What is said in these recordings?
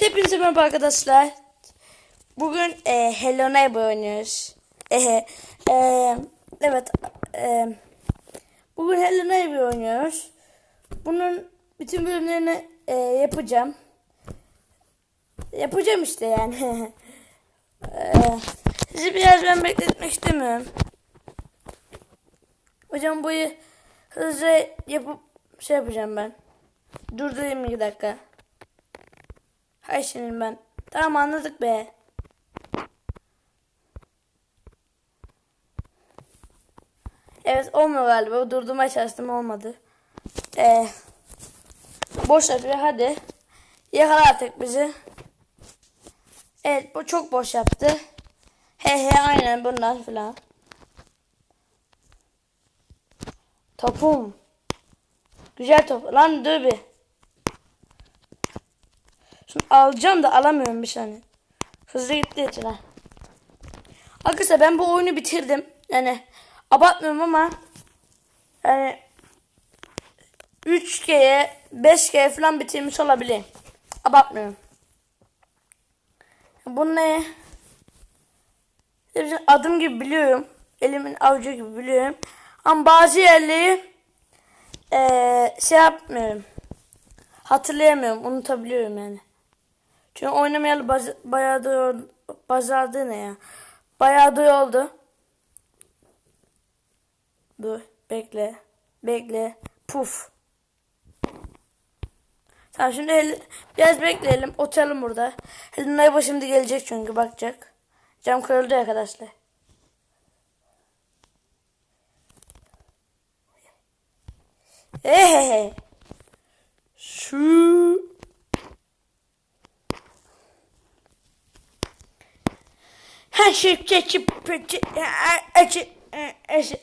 Evet hepinize merhaba arkadaşlar. Bugün e, Hello Neighbor oynuyoruz. Ehe. E, evet. E, bugün Hello Neighbor oynuyoruz. Bunun bütün bölümlerini e, yapacağım. Yapacağım işte yani. e, sizi biraz ben bekletmek istemiyorum. Hocam bu hızlı yapıp şey yapacağım ben. Durdurayım bir dakika. Hay senin ben. Tamam anladık be. Evet olmuyor galiba. Durdurmaya çalıştım olmadı. Ee, boş yapıyor hadi. Yakala artık bizi. Evet bu çok boş yaptı. He he aynen bunlar filan. Topum. Güzel top. Lan dur bir. Şunu alacağım da alamıyorum bir saniye. Hızlı gitti için ha. Arkadaşlar ben bu oyunu bitirdim. Yani abartmıyorum ama yani 3G'ye 5G falan bitirmiş olabilir. Abartmıyorum. Bu ne? Adım gibi biliyorum. Elimin avucu gibi biliyorum. Ama bazı yerleri ee, şey yapmıyorum. Hatırlayamıyorum. Unutabiliyorum yani. Çünkü oynamayalı baz bayağı da bazardı ne ya? Bayağı da oldu. Dur bekle. Bekle. Puf. Tamam şimdi el, biraz bekleyelim. Oturalım burada. Helena Nayba şimdi gelecek çünkü bakacak. Cam kırıldı arkadaşlar. Ehehe. Şu geçip peki açı açı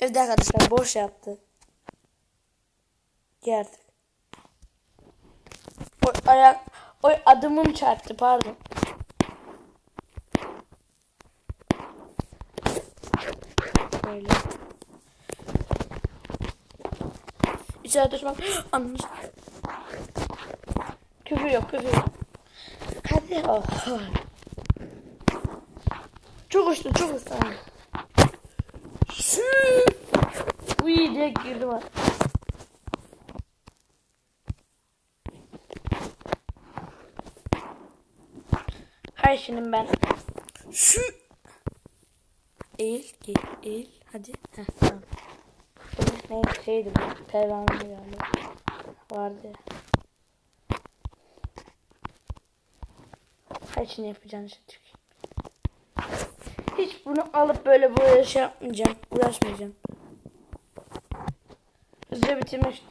Evde arkadaşlar boş yaptı. Geldik. Oy ayak oy adımım çarptı pardon. Böyle. İçeride düşmek. Anlamış. Küfür yok küfür yok. Oh. Çok uçtu çok uçtu. Şu. Uy diye girdim ha. Hay şimdi ben. Şu. Eğil, eğil, eğil. Hadi. Heh, tamam. Ne şeydi bu? Pervane galiba. Vardı Her şeyini yapacağım işte. Hiç bunu alıp böyle böyle şey yapmayacağım. Uğraşmayacağım. Hızlıca bitirmek.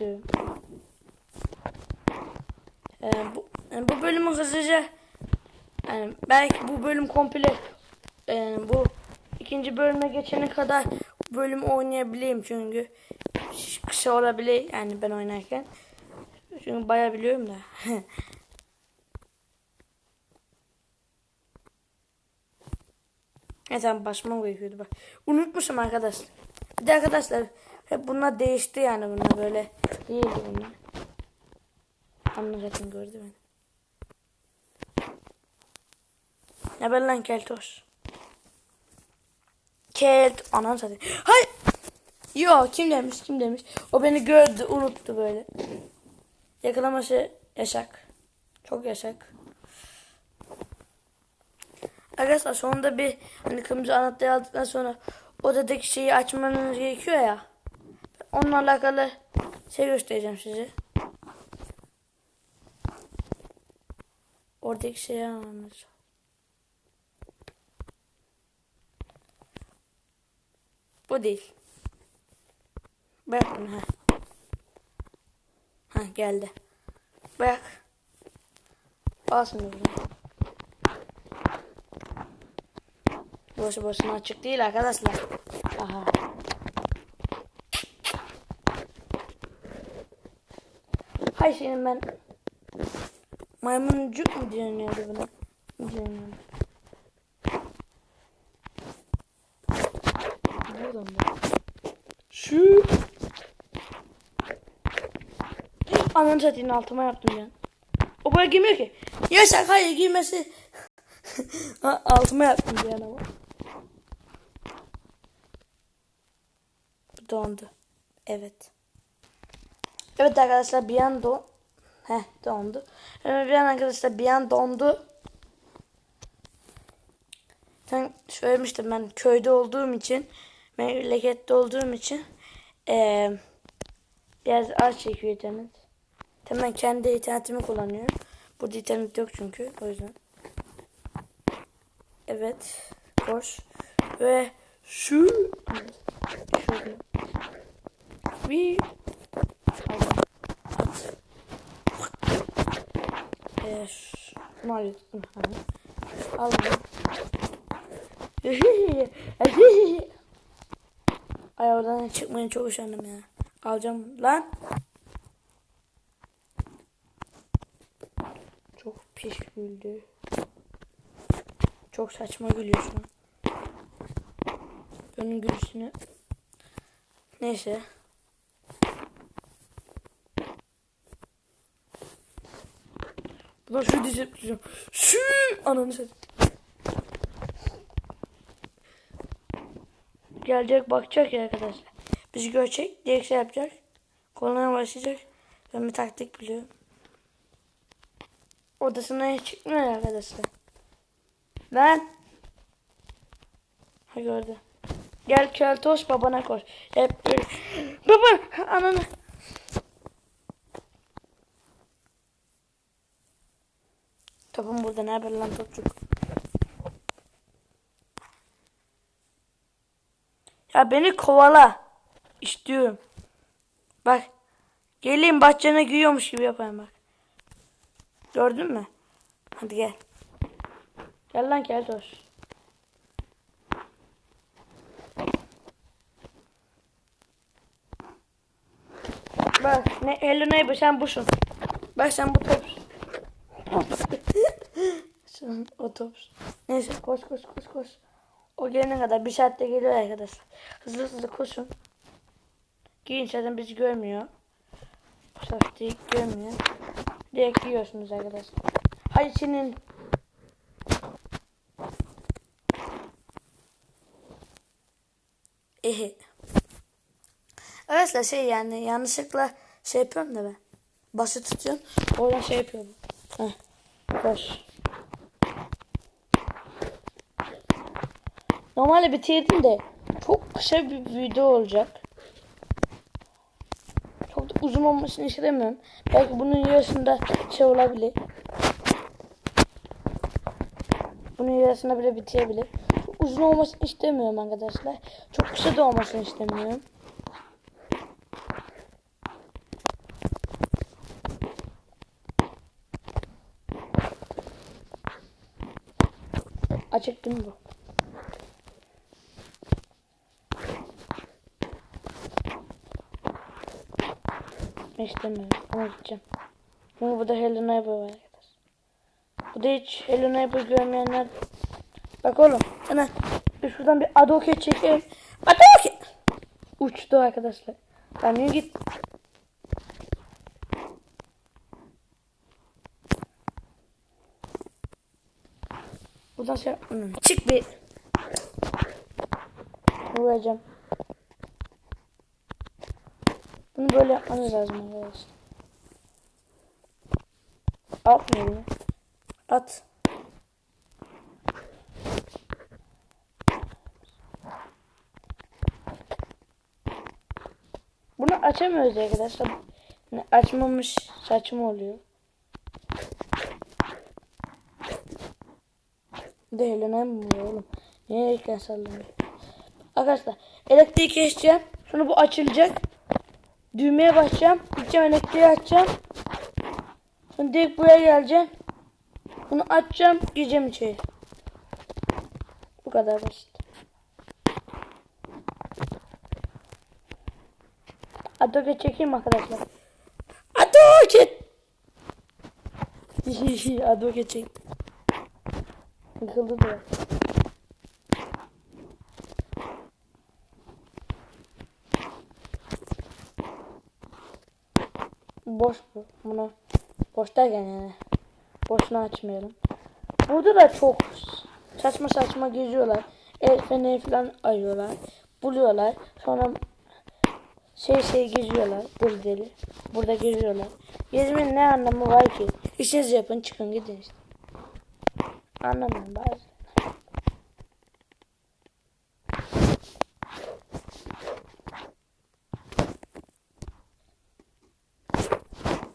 Ee, bu, yani bu bölümü hızlıca yani belki bu bölüm komple yani bu ikinci bölüme geçene kadar bu bölümü oynayabileyim çünkü kısa olabilir yani ben oynarken. Çünkü bayağı biliyorum da. Evet tamam başıma gerekiyordu bak. Unutmuşum arkadaşlar. Bir de arkadaşlar hep bunlar değişti yani bunlar böyle değildi bunlar. Zaten gördü beni. Ne ben lan keltoş. Kelt anan zaten. Hay. Yo kim demiş kim demiş. O beni gördü unuttu böyle. Yakalaması yasak. Çok yasak. Arkadaşlar sonunda bir hani kırmızı anahtarı aldıktan sonra odadaki şeyi açmanız gerekiyor ya. Onunla alakalı şey göstereceğim size. Oradaki şeyi almanız. Bu değil. Bırak bunu ha. Ha geldi. Bırak. Basmıyor bunu. Boşu boşuna açık değil arkadaşlar. Aha. Hay senin ben maymuncuk mu deniyordu buna? Deniyordu? Buradan mı? Şu ananı satayım altıma yaptım ya. O böyle giymiyor ki. Ya şakayı giymesi. Ha, altıma yaptım bir yana bak. Dondu. Evet. Evet arkadaşlar bir an don... Heh dondu. Evet bir an arkadaşlar bir an dondu. Sen söylemiştim ben köyde olduğum için memlekette olduğum için eee biraz az çekiyor internet. Hemen kendi internetimi kullanıyorum. Burada internet yok çünkü o yüzden. Evet. Koş. Ve şu şöyle. Bir Allah. At. Ee. Ha. Al bunu. Ay oradan çıkmaya çok üşendim ya. Alacağım lan. Çok pis güldü. Çok saçma gülüyor şu an. Onun gülüşünü. Neyse. Buna şu diyeceğim. diyeceğim. Şu ananı satayım. Gelecek bakacak ya arkadaşlar. Bizi görecek. Direkt şey yapacak. Koluna başlayacak. Ben bir taktik biliyorum. Odasına hiç çıkmıyor arkadaşlar. Ben. Ha gördü. Gel keltoş babana koş. Hep. Baba ananı. Topum burada ne haber lan topçuk. Ya beni kovala. İstiyorum. Bak. Geleyim bahçene giyiyormuş gibi yapayım bak. Gördün mü? Hadi gel. Gel lan gel dur. Bak ne sen busun. Bak sen bu topsun. sen o topsun. Neyse koş koş koş koş. O gelene kadar bir saatte geliyor arkadaşlar. Hızlı hızlı koşun. Giyin zaten bizi görmüyor. Saatte görmüyor. Direkt giyiyorsunuz arkadaşlar. Hadi senin Ehe. Arkadaşlar şey yani yanlışlıkla şey yapıyorum da ben. Başı tutuyorum. Oradan şey yapıyorum. Heh. Koş. Normalde bitirdim de çok kısa bir video olacak. Çok da uzun olmasını istemiyorum. Belki bunun yarısında şey olabilir. Bunun yarısında bile bitebilir. Uzun olmasını istemiyorum arkadaşlar. Çok kısa da olmasını istemiyorum. Açık değil bu? Ben istemiyorum. Ama gideceğim. Çünkü burada Hello Neighbor var arkadaşlar. Bu da hiç Hello Neighbor görmeyenler. Bak oğlum bir şuradan bir adoket çekeyim. Adoket! Uçtu arkadaşlar. Ben yürü git. Buradan şey yapmıyorum. Çık bir. Vuracağım. Bunu böyle yapmanız lazım arkadaşlar. Mu? At. Bunu açamıyoruz arkadaşlar. Yani açmamış saçma oluyor. Değil ne mi oğlum? Niye ekran sallanıyor? Arkadaşlar elektriği keseceğim. Sonra bu açılacak. Düğmeye basacağım. Gideceğim elektriği açacağım. Sonra direkt buraya geleceğim. Bunu açacağım. Gireceğim içeri. Bu kadar basit. Adoket çekeyim arkadaşlar. Adoket! Adoket çek. Yıkıldı da. Boş bu. Bunu boş derken yani. Boşuna açmayalım. Burada da çok saçma saçma geziyorlar. El feneri falan arıyorlar. Buluyorlar. Sonra şey şey geziyorlar. Deli deli. Burada geziyorlar. Gezmenin ne anlamı var ki? İşinizi yapın çıkın gidin işte. Anlamıyorum.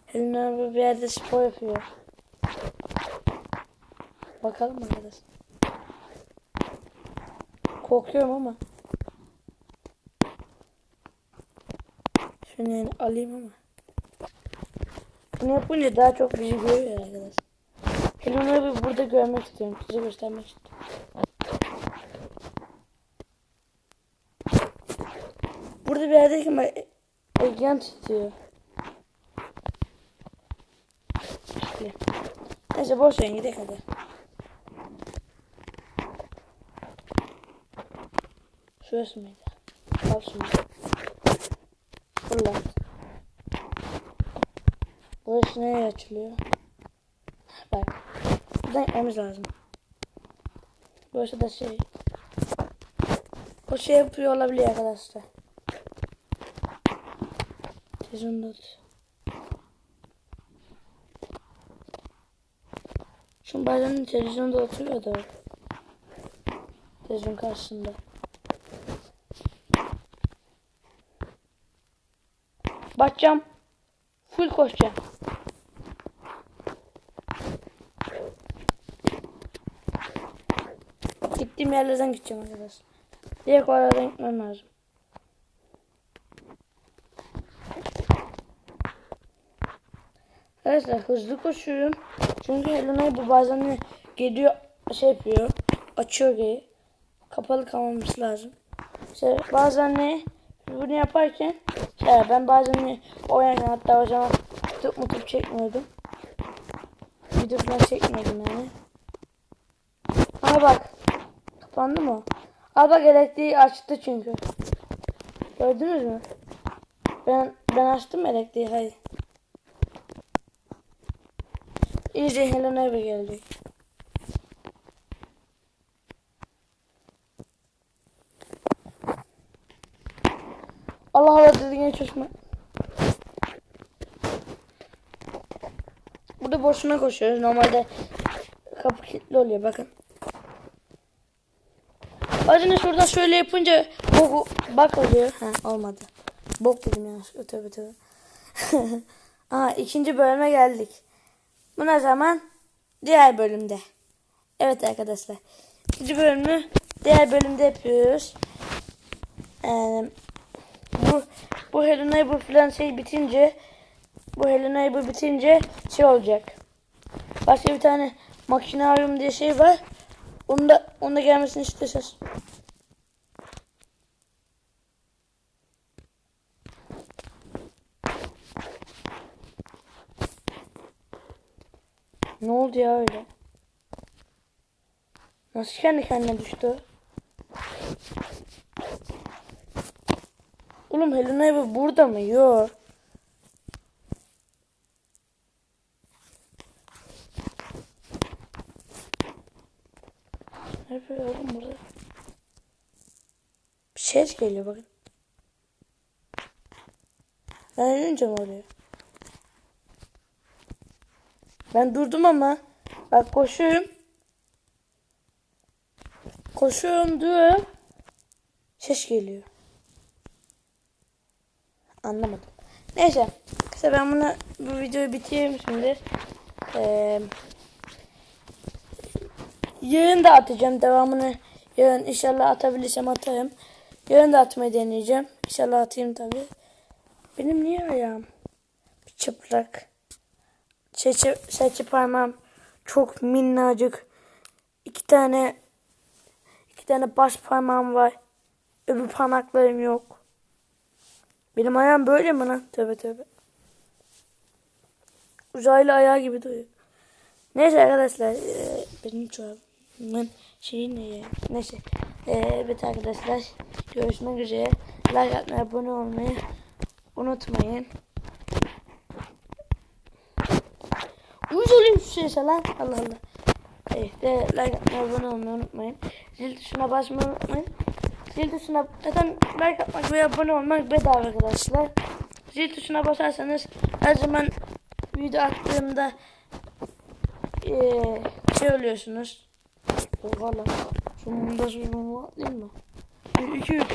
Helin abi bir yerde spor yapıyor. Bakalım arkadaşlar. Korkuyorum ama. Şunu alayım ama. Bunu yapınca daha çok bizi görüyor arkadaşlar. Helin abi burada görmek istiyorum. Size göstermek istiyorum. Burada bir yerdeyken bak ekran tutuyor. Neyse boş verin gidelim hadi. Şurası mıydı? Al şunu. Fırlat. Burası nereye açılıyor? Buradan gitmemiz lazım. Burası da şey. O şey yapıyor olabilir arkadaşlar. Televizyonda atıyor. Şu bazen televizyonda oturuyor da. Televizyon karşısında. Bakacağım. Full koşacağım. Gittiğim yerlerden gideceğim arkadaşlar. Direkt oralardan gitmem lazım. Arkadaşlar hızlı koşuyorum. Çünkü Helena bu bazen geliyor şey yapıyor. Açıyor geri. Kapalı kalmaması lazım. İşte bazen ne bunu yaparken şey, ben bazen ne oynarken hatta o zaman tutup mutup çekmiyordum. Video falan çekmiyordum yani. Ama bak kapandı mı? Al elektriği açtı çünkü. Gördünüz mü? Ben ben açtım elektriği hayır. İyice Helena eve geldik. Allah Allah dediğine çözme. Burada boşuna koşuyoruz. Normalde kapı kilitli oluyor bakın. Bazen şurada şöyle yapınca bok, bak oluyor. Ha olmadı. Bok dedim ya. Tövbe tövbe. Aha ikinci bölüme geldik. Bu ne zaman? Diğer bölümde. Evet arkadaşlar. İkinci bölümü diğer bölümde yapıyoruz. Ee, bu bu Helena bu filan şey bitince bu Helena bu bitince şey olacak. Başka bir tane makinarium diye şey var. Onda onda gelmesini istiyorsanız. Ne oldu ya öyle? Nasıl kendi kendine düştü? Oğlum Helena evi burada mı? Yok. Ne yapıyor oğlum burada? Bir ses geliyor bakın. Ben ölünce mi oluyor? Ben durdum ama. Bak koşuyorum. Koşuyorum diyorum. Ses geliyor. Anlamadım. Neyse. Kısa ben bunu bu videoyu bitireyim şimdi. Ee, yarın da atacağım. Devamını yarın inşallah atabilirsem atarım. Yarın da atmayı deneyeceğim. İnşallah atayım tabi. Benim niye ayağım çıplak? Seçi, seçi parmağım çok minnacık. İki tane iki tane baş parmağım var. Öbür parmaklarım yok. Benim ayağım böyle mi lan? Tövbe tövbe. Uzaylı ayağı gibi duruyor. Neyse arkadaşlar. Benim çorabımın şeyi ne? Neyse. E, evet arkadaşlar. Görüşmek üzere. Like atmayı, abone olmayı unutmayın. şeyse lan. Allah Allah. De like atmayı, abone olmayı unutmayın. Zil tuşuna basmayı unutmayın. Zil tuşuna zaten like atmak ve abone olmak bedava arkadaşlar. Zil tuşuna basarsanız her zaman video attığımda eee şey oluyorsunuz. Lan. Sonunda sonunda atlayayım mı? 2 3